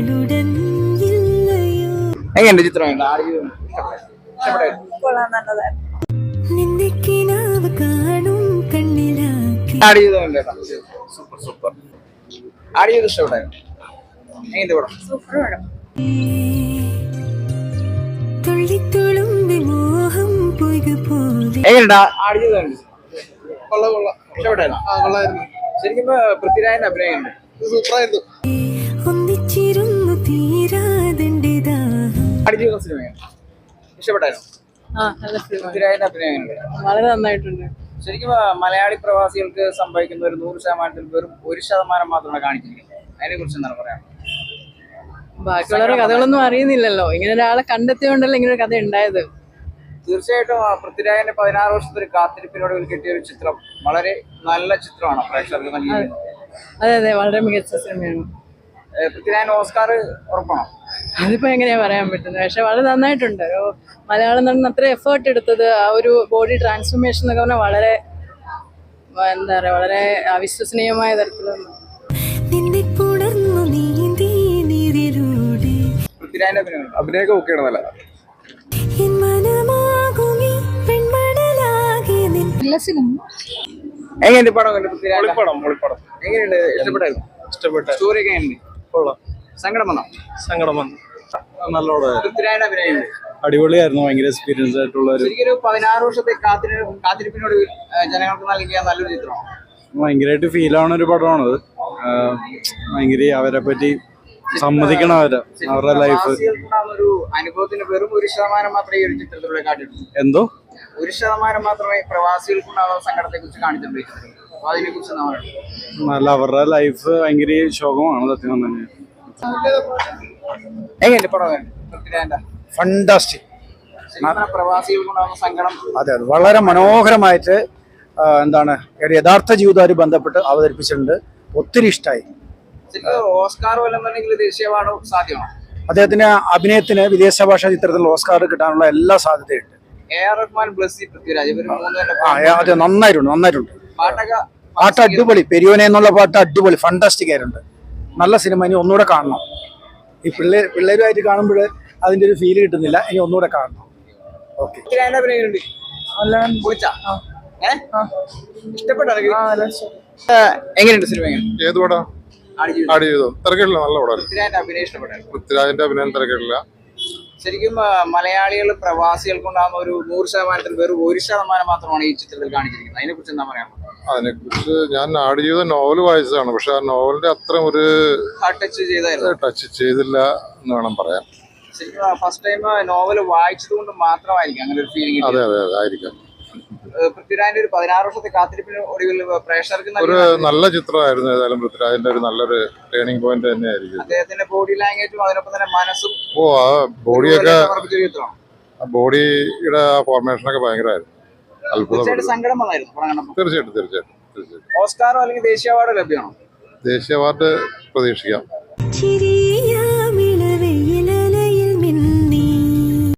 അവളുടൻ ഇല്ലയോ? എങ്ങനെയുണ്ട് ചിത്രം ആരെങ്കിലും ഇഷ്ടപ്പെട്ടോ നിന്റെ കിനാവ് കാണും കണ്ണിലാക്കി. ആഡ് ചെയ്തോ സൂപ്പർ സൂപ്പർ. ആഡ് ചെയ്ത് ഇഷ്ടപ്പെട്ടായിരുന്നു എങ്ങനെയുണ്ട് പടം? തുള്ളിത്തുളുമ്പി മോഹം പൊയ്ക പോലെ. എങ്ങനെയുണ്ട് ആഡ് ചെയ്തോ കൊള്ള കൊള്ളാം. ഇഷ്ടപ്പെട്ടായിരുന്നു? ശരിക്കും പൃഥ്വിരാജന്റെ പൃഥ്വിരാജിന്റെ അഭിനയം ഉണ്ട് സൂപ്പറായിരുന്നു. ഇഷ്ടപ്പെട്ടായിരുന്നു? വളരെ നന്നായിട്ടുണ്ട്. ശരിക്കും മലയാളി പ്രവാസികൾക്ക് സംഭവിക്കുന്ന ഒരു നൂറ് ശതമാനത്തിൽ വെറും ഒരു ശതമാനം മാത്രമാണ് കാണിച്ചിരിക്കുന്നത്. അതിനെ കുറിച്ച് എന്താണ് പറയാം ബാക്കിയുള്ളവരുടെ കഥകളൊന്നും അറിയുന്നില്ലല്ലോ. ഇങ്ങനെ ഒരാളെ കണ്ടെത്തിയോണ്ടല്ലോ ഇങ്ങനെ ഒരു കഥ ഉണ്ടായത്? തീർച്ചയായിട്ടും പൃഥ്വിരാജന്റെ പതിനാറ് വർഷത്തെ ഒരു കാത്തിരിപ്പിനൊടുവിൽ കിട്ടിയ ഒരു ചിത്രം വളരെ നല്ല ചിത്രമാണ് പ്രേക്ഷകർക്ക് നൽകിയിരിക്കുന്നത്. അതെ അതെ വളരെ മികച്ച സിനിമയാണ്. പൃഥ്വിരാജൻ ഓസ്കാർ ഉറപ്പാണോ? അതിപ്പോ എങ്ങനെയാ പറയാൻ പറ്റുന്നത്? പക്ഷെ വളരെ നന്നായിട്ടുണ്ട്. ഒരു മലയാളം നടന്ന് അത്ര എഫേർട്ട് എടുത്തത് ആ ഒരു ബോഡി ട്രാൻസ്ഫോർമേഷൻ എന്നൊക്കെ പറഞ്ഞാൽ വളരെ എന്താ പറയാ വളരെ അവിശ്വസനീയമായ ഉണ്ട്. അഭിനയൊക്കെ ഓക്കെയാണ് നല്ല എൻ മനമാകുമി പെൺമടലാകെ നിൻ. എങ്ങനെയുണ്ട് പടം? കണ്ടു പൃഥ്വിരാജ്? പൊളിപ്പടം പൊളിപ്പടം. എങ്ങനെയുണ്ട്? ഇഷ്ടപ്പെട്ടായിരുന്നു? ഇഷ്ടപ്പെട്ട. സ്റ്റോറി ഒക്കെ എങ്ങനെയുണ്ട്? കൊള്ളാം. സങ്കടം വന്നോ? സങ്കടം വന്നു. നല്ലോണം അടിപൊളിയായിരുന്നു ഭയങ്കര എക്സ്പീരിയൻസ് ആയിട്ടുള്ള ഒരു പതിനാറ് വർഷത്തെ കാത്തിരി കാത്തിരിപ്പിനോട് ജനങ്ങൾക്ക് നൽകിയ നല്ലൊരു ചിത്രമാണ്. ഭയങ്കരമായിട്ട് ഫീൽ ആവുന്ന ഒരു പടമാണത് ആഹ് ഭയങ്കര അവരെ പറ്റി സമ്മതിക്കണം അവരെ അവരുടെ ലൈഫ് ഒരു അനുഭവത്തിന് വെറും ഒരു ശതമാനം മാത്രമേ ഈ ഒരു ചിത്രത്തിലൂടെ കാട്ടിയിട്ടുള്ളൂ. എന്തോ? ഒരു ശതമാനം മാത്രമേ പ്രവാസികൾക്കുണ്ടാകുന്ന സങ്കടത്തെ കുറിച്ച് കാണിച്ചിട്ടുണ്ട് നല്ല അവരുടെ ലൈഫ് ഭയങ്കര ശോകമാണ് സത്യം പറഞ്ഞു എങ്ങനെയുണ്ട് പടം? ഫണ്ടാസ്റ്റിക് അതെ അതെ. വളരെ മനോഹരമായിട്ട് എന്താണ് യഥാർത്ഥ ജീവിതവുമായി ബന്ധപ്പെട്ട് അവതരിപ്പിച്ചിട്ടുണ്ട്. ഒത്തിരി ഇഷ്ടമായി അദ്ദേഹത്തിന് അഭിനയത്തിന് വിദേശ ഭാഷാ ചിത്രത്തിൽ ഓസ്കാർ കിട്ടാനുള്ള എല്ലാ സാധ്യതയുണ്ട്. അതെ നന്നായിട്ടുണ്ട് പാട്ട് അടിപൊളി. പെരിയോനെ എന്നുള്ള പാട്ട് അടിപൊളി. ഫണ്ടാസ്റ്റിക് ആയിട്ടുണ്ട്. നല്ല സിനിമ. ഇനി ഒന്നുകൂടെ കാണണം. ഈ പിള്ളേർ പിള്ളേരുമായിട്ട് കാണുമ്പോൾ അതിന്റെ ഒരു ഫീൽ കിട്ടുന്നില്ല. ഇനി ഒന്നുകൂടെ കാണണം. ഓക്കെ എങ്ങനെയുണ്ട് സിനിമ ഏത് പടം. ആഡ് ചെയ്തോ. തിരക്കില്ല നല്ല പടം. പൃഥ്വിരാജിന്റെ അഭിനയം തിരക്കില്ല ശരിക്കും മലയാളികൾ പ്രവാസികൾക്കുണ്ടാകുന്ന ഒരു നൂറ് ശതമാനത്തിൽ വെറും ഒരു ശതമാനം മാത്രമാണ് ഈ ചിത്രത്തിൽ കാണിച്ചിരിക്കുന്നത്. അതിനെ കുറിച്ച് എന്താ പറയാ അതിനെക്കുറിച്ച് ഞാൻ ആഡ് ചെയ്ത നോവൽ വായിച്ചതാണ്. പക്ഷെ ആ നോവലിന്റെ അത്ര ഒരു ടച്ച് ചെയ്തില്ല എന്ന് വേണം പറയാൻ. ഫസ്റ്റ് ടൈം നോവൽ വായിച്ചത് കൊണ്ട് മാത്രമായിരിക്കും അങ്ങനെ ഒരു ഫീലിംഗ് അതെ അതെ അതെ ആയിരിക്കാം. പൃഥ്വിരാജിന്റെ ഒരു പതിനാറ് വർഷത്തെ കാത്തിരിപ്പിന് ഒടുവിൽ പ്രേക്ഷകർക്ക് ഒരു നല്ല ചിത്രമായിരുന്നു ഏതായാലും പൃഥ്വിരാജിന്റെ ഒരു നല്ലൊരു ടേണിംഗ് പോയിന്റ് തന്നെയായിരിക്കും അദ്ദേഹത്തിന്റെ ബോഡി ലാംഗ്വേജും അതിനൊപ്പം തന്നെ മനസ്സും ഓ ആ ബോഡിയൊക്കെ ബോഡിയുടെ ഫോർമേഷനൊക്കെ ഭയങ്കരമായിരുന്നു. തീർച്ചയായിട്ടും ഓസ്കാറോ അല്ലെങ്കിൽ ദേശീയ അവാർഡോ ലഭ്യമാണോ? ദേശീയ അവാർഡ് പ്രതീക്ഷിക്കാം.